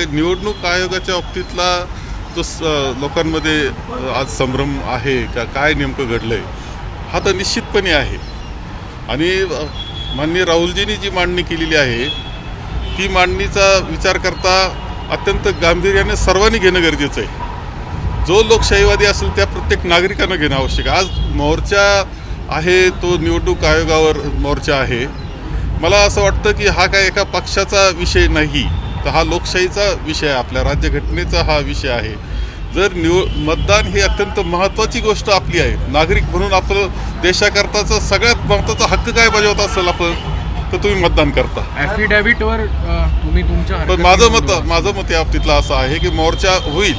निवडणूक आयोगाच्या बाबतीतला जो स- लोकांमध्ये आज संभ्रम आहे का काय नेमकं घडलंय हा तर निश्चितपणे आहे. आणि माननीय राहुलजींनी जी मांडणी केलेली आहे ती मांडणीचा विचार करता अत्यंत गांभीर्याने सर्वांनी घेणं गरजेचं आहे. जो लोकशाहीवादी असेल त्या प्रत्येक नागरिकांना घेणं आवश्यक आहे. आज मोर्चा आहे तो निवडणूक आयोगावर मोर्चा आहे. मला असं वाटतं की हा काय एका पक्षाचा विषय नाही. तर हा लोकशाहीचा विषय आहे आपल्या राज्यघटनेचा हा विषय आहे. जर निव मतदान ही अत्यंत महत्त्वाची गोष्ट आपली आहे नागरिक म्हणून आपलं देशाकरताचा सगळ्यात महत्त्वाचा हक्क काय बजावत असेल आपण तर तुम्ही मतदान करता. ॲफिडेव्हिटवर तुम्ही तुमच्या पण माझं मत. माझं मत या बाबतीतलं असं आहे की मोर्चा होईल.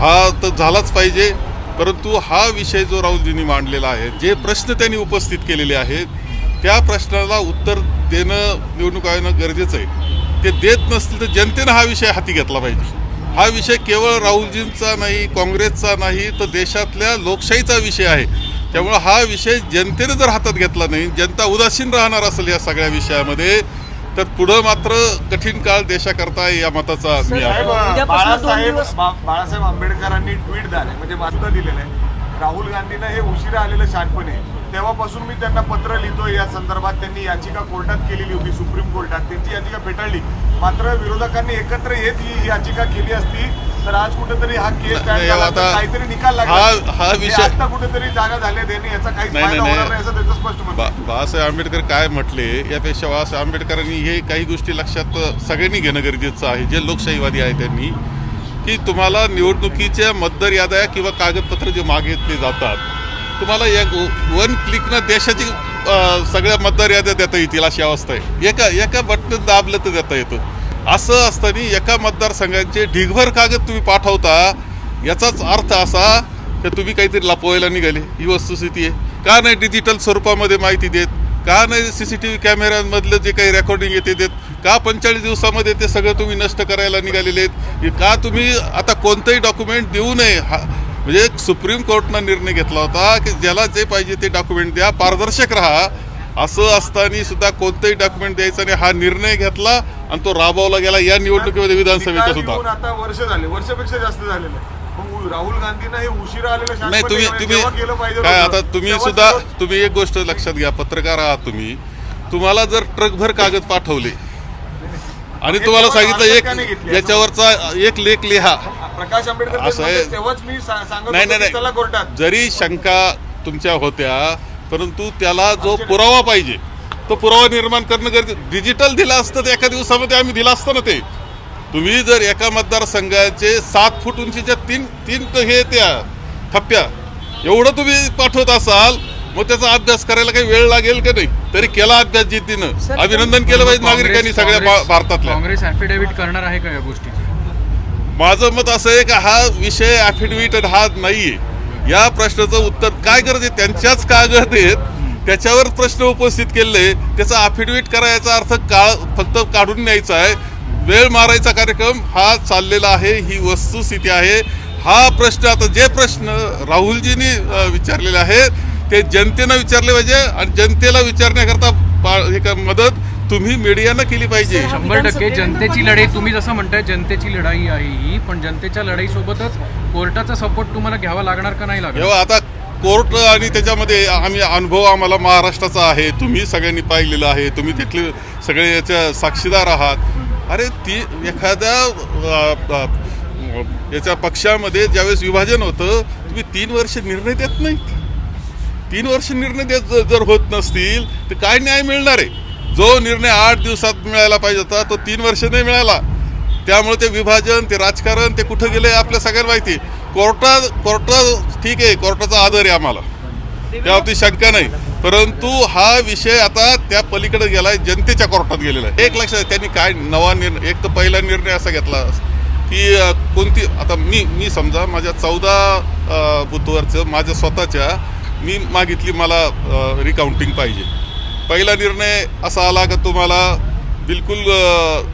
हा तर झालाच पाहिजे परंतु हा विषय जो राहुलजींनी मांडलेला आहे जे प्रश्न त्यांनी उपस्थित केलेले आहेत त्या प्रश्नाला उत्तर देणं निवडणूक आयोगानं गरजेचं आहे. ते देत नसतील तर जनतेनं हा विषय हाती घेतला पाहिजे. हा विषय केवळ राहुलजींचा नाही काँग्रेसचा नाही तर देशातल्या लोकशाहीचा विषय आहे. त्यामुळं हा विषय जनतेनं जर हातात घेतला नाही जनता उदासीन राहणार असेल या सगळ्या विषयामध्ये तर पुढं मात्र कठीण काळ देशाकरता या मताचा बाळासाहेब बाळासाहेब आंबेडकरांनी ट्विट झालंय म्हणजे वाचता दिलेलं आहे. राहुल गांधींना हे उशिरा आलेलं शानपण आहे. तेव्हापासून मी त्यांना पत्र लिहितोय या संदर्भात त्यांनी याचिका कोर्टात केलेली होती सुप्रीम कोर्टात त्यांची याचिका फेटाळली मात्र विरोधकांनी एकत्र येत ही याचिका केली असती तर आज कुठेतरी हा केस काहीतरी निकाल लागला हा- विषय- आता कुठेतरी जागा झाले देणे याचा नाही, फायदा होणार नाही. असं त्याचं स्पष्ट म्हणणं बा आहे. बाळासाहेब आंबेडकर काय म्हटले यापेक्षा बाळासाहेब आंबेडकरांनी हे काही गोष्टी लक्षात सगळ्यांनी घेणं गरजेचं आहे जे लोकशाहीवादी आहे त्यांनी की तुम्हाला निवडणुकीच्या मतदार याद्या किंवा कागदपत्र जे मागितले जातात तुम्हाला एक वन क्लिकनं देशाची सगळ्या मतदार याद्या देता येतील अशी अवस्था आहे. एका एका बटन दाबलं तर देता येतं. असं असताना एका मतदारसंघांचे ढिगभर कागद तुम्ही पाठवता याचाच अर्थ असा की तुम्ही काहीतरी लपवायला निघाले. ही वस्तुस्थिती आहे. का नाही डिजिटल स्वरूपामध्ये माहिती देत? का नाही सी सी टी व्ही कॅमेऱ्यांमधलं जे काही रेकॉर्डिंग येते देत? का पंचेचाळीस दिवसामध्ये ते सगळं तुम्ही नष्ट करायला निघालेले आहेत? का तुम्ही आता कोणतंही डॉक्युमेंट देऊ नये? हा म्हणजे सुप्रीम कोर्टनं निर्णय घेतला होता की ज्याला जे पाहिजे ते डॉक्युमेंट द्या पारदर्शक राहा. असं असताना सुद्धा कोणतंही डॉक्युमेंट द्यायचं नाही. हा निर्णय घेतला आणि तो राबवला गेला या निवडणुकीमध्ये विधानसभेचा सुद्धा. आता वर्ष झाले. वर्षापेक्षा जास्त झालेलं राहुल गांधींना हे उशिरा आलेलं नाही तुम्ही तुम्ही काय आता तुम्ही सुद्धा तुम्ही एक गोष्ट लक्षात घ्या पत्रकार आहात तुम्ही. तुम्हाला जर ट्रकभर कागद पाठवले आणि तुम्हाला सांगितलं एक? याच्यावरचा एक लेख लिहा. प्रकाश आंबेडकर असं आहे. तेव्हाच मी सांगत नाही होतो नाही चला कोर्टात. नाही जरी शंका तुमच्या होत्या परंतु त्याला जो पुरावा पाहिजे तो पुरावा निर्माण करणं गरजेचं डिजिटल दिला असतं तर एका दिवसामध्ये आम्ही दिला असतं ना ते. तुम्ही जर एका मतदारसंघाचे सात फूट उंचीच्या तीन तीन क- हे त्या थप्प्या एवढं तुम्ही पाठवत असाल मग त्याचा अभ्यास करायला काही वेळ लागेल का नाही? तरी केला अभ्यास जिद्दीनं. अभिनंदन केलं पाहिजे नागरिकांनी सगळ्या भारतातल्या. काँग्रेस ॲफिडेव्हिट करणार आहे का या गोष्टीची माझं मत असं आहे का हा विषय ॲफिडेव्हिट हा नाहीये. या प्रश्नाचं उत्तर काय गरज आहे त्यांच्याच कागद आहेत. त्याच्यावर प्रश्न उपस्थित केले. त्याचा अफिडेव्हिट करायचा अर्थ काळ फक्त काढून न्यायचा आहे. वेळ मारायचा कार्यक्रम हा चाललेला आहे. ही वस्तुस्थिती आहे. हा प्रश्न आता जे प्रश्न राहुलजींनी विचारलेले आहेत ते जनतेनं विचारले पाहिजे आणि जनतेला विचारण्याकरता पा- हे का मदत तुम्ही मीडियानं केली पाहिजे. शंभर टक्के जनतेची लढाई तुम्ही जसं म्हणताय जनतेची लढाई आहे ही पण जनतेच्या लढाईसोबतच कोर्टाचा सपोर्ट तुम्हाला घ्यावा लागणार का नाही लागणार? आता कोर्ट आणि त्याच्यामध्ये आम्ही अनुभव आम्हाला महाराष्ट्राचा आहे तुम्ही सगळ्यांनी पाहिलेलं आहे तुम्ही तिथले सगळे याच्या साक्षीदार आहात. अरे ती एखाद्या याच्या पक्षामध्ये ज्यावेळेस विभाजन होतं तुम्ही तीन वर्ष निर्णय देत नाहीत. तीन वर्ष निर्णय देत जर होत नसतील तर काय न्याय मिळणार आहे? जो निर्णय आठ दिवसात मिळायला पाहिजे होता तो तीन वर्ष नाही मिळाला. त्यामुळे ते विभाजन ते राजकारण ते कुठं गेले आपल्या सगळ्यांना माहिती कोर्टात कोर्टात ठीक आहे कोर्टाचा आदर आहे आम्हाला. त्यावरती शंका नाही. परंतु हा विषय आता त्या पलीकडे गेलाय जनतेच्या कोर्टात गेलेला आहे. एक लक्षात त्यांनी काय नवा निर्णय एक तर पहिला निर्णय असा घेतला की कोणती आता मी मी समजा माझ्या चौदा बुथवरचं माझ्या स्वतःच्या मी मागितली मला रिकाउंटिंग पाहिजे. पहिला निर्णय असा आला का तुम्हाला बिलकुल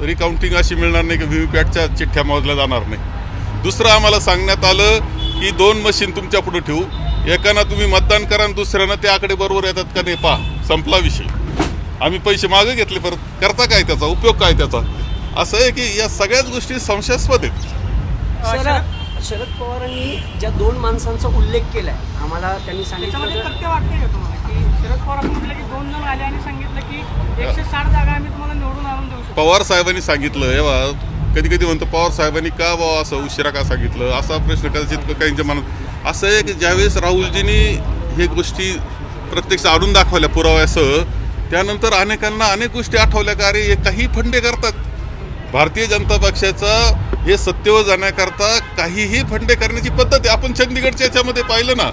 रिकाउंटिंग अशी मिळणार नाही की व्ही व्ही पॅटच्या चिठ्ठ्या मोजल्या जाणार नाही. दुसरं आम्हाला सांगण्यात आलं की दोन मशीन तुमच्यापुढे ठेवू. एकानं तुम्ही मतदान करा आणि दुसऱ्यानं ते आकडे बरोबर येतात का नाही पहा. संपला विषय. आम्ही पैसे मागे घेतले परत करता काय त्याचा? उपयोग काय त्याचा? असं आहे की या सगळ्याच गोष्टी संशयास्पद आहेत. शरद पवारांनी ज्या दोन माणसांचा उल्लेख केलाय आम्हाला त्यांनी सांगितलं की शरद पवार म्हटलं की दोन जण आले आणि सांगितलं की एकशे साठ जागा आम्ही तुम्हाला निवडून आणून देऊ शकतो. पवार साहेबांनी सांगितलं हे कधी कधी म्हणतो पवार साहेबांनी का बा असं उशिरा का सांगितलं? असा प्रश्न कदाचित काहींच्या मनात असं आहे की ज्यावेळेस राहुलजींनी हे गोष्टी प्रत्यक्ष आणून दाखवल्या पुराव्यासह त्यानंतर अनेकांना अनेक गोष्टी आठवल्या का अरे हे काही फंडे करतात. भारतीय जनता पक्षाचा हे सत्तेवर जाण्याकरता काहीही फंडे करण्याची पद्धत आहे आपण चंदीगडच्या याच्यामध्ये पाहिलं ना.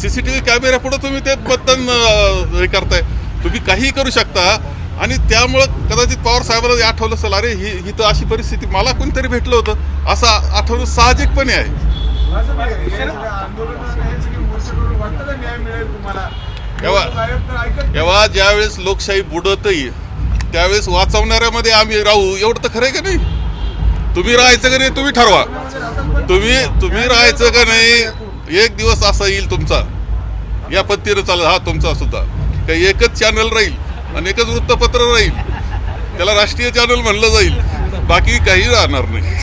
सीसीटीव्ही कॅमेरा पुढे तुम्ही ते मतदान हे करताय. तुम्ही काहीही करू शकता. आणि त्यामुळं कदाचित पवार साहेबांना आठवलं असेल अरे ही ही तर अशी परिस्थिती मला कोणतरी भेटलं होतं. असं आठवणं साहजिकपणे आहे. तेव्हा ज्यावेळेस लोकशाही बुडतही त्यावेळेस वाचवणाऱ्यामध्ये आम्ही राहू. एवढं तर खरं आहे का नाही? तुम्ही राहायचं का नाही तुम्ही ठरवा. तुम्ही तुम्ही राहायचं का नाही? एक दिवस असा येईल तुमचा. या पत्तीवर चालत हा तुमचा सुद्धा. काही एकच चॅनल राहील आणि एकच वृत्तपत्र राहील. त्याला राष्ट्रीय चॅनल म्हणलं जाईल. बाकी काही राहणार नाही.